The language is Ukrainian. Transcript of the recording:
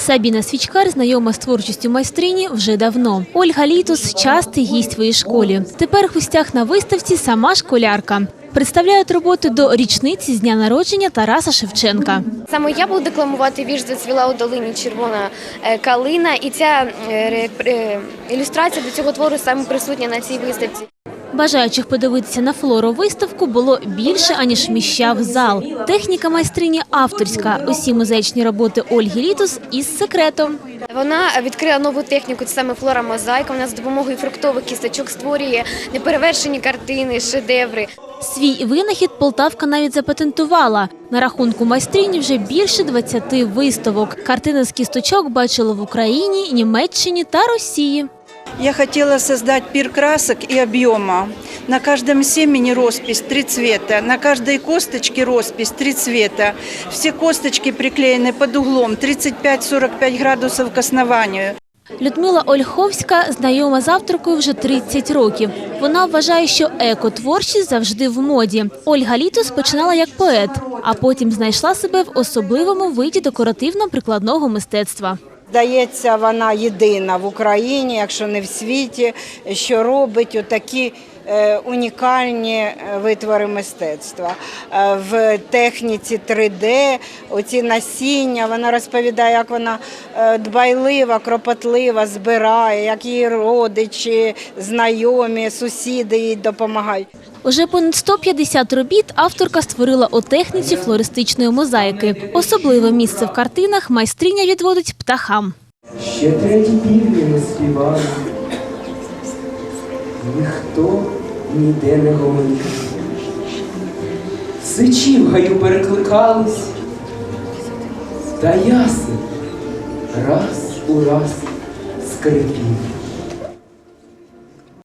Сабіна Свічкар знайома з творчістю майстрині вже давно. Ольга Літус частий гість її школі. Тепер в гостях на виставці сама школярка. Представляють роботи до річниці з дня народження Тараса Шевченка. Саме я буду декламувати вірш «Зацвіла у долині червона е, калина», і ця е, е, ілюстрація до цього твору саме присутня на цій виставці. Бажаючих подивитися на флору виставку було більше, аніж вміщав зал. Техніка майстрині авторська. Усі музичні роботи Ольги Літус із секретом. Вона відкрила нову техніку, це саме флора мозаїка. Вона з допомогою фруктових кісточок створює неперевершені картини, шедеври. Свій винахід Полтавка навіть запатентувала. На рахунку майстрині вже більше 20 виставок. Картини з кісточок бачили в Україні, Німеччині та Росії. Я хотела создать пир красок и объема. На каждом семени роспись три цвета, на каждой косточке роспись три цвета. Все косточки приклеены под углом 35-45 градусов к основанию. Людмила Ольховська знайома з авторкою вже 30 років. Вона вважає, що екотворчість завжди в моді. Ольга Літус починала як поет, а потім знайшла себе в особливому виді декоративно-прикладного мистецтва. Здається, вона єдина в Україні, якщо не в світі, що робить отакі унікальні е, витвори мистецтва. Е, В техніці 3D, оці насіння, вона розповідає, як вона е, дбайлива, кропотлива збирає, як її родичі, знайомі, сусіди їй допомагають. Уже понад 150 робіт авторка створила у техніці флористичної мозаїки. Особливе місце в картинах майстриня відводить птахам. Ще треті півні не співали, ніхто ніде не гомонів. Сичі в гаю перекликались, та ясен раз у раз скрипів.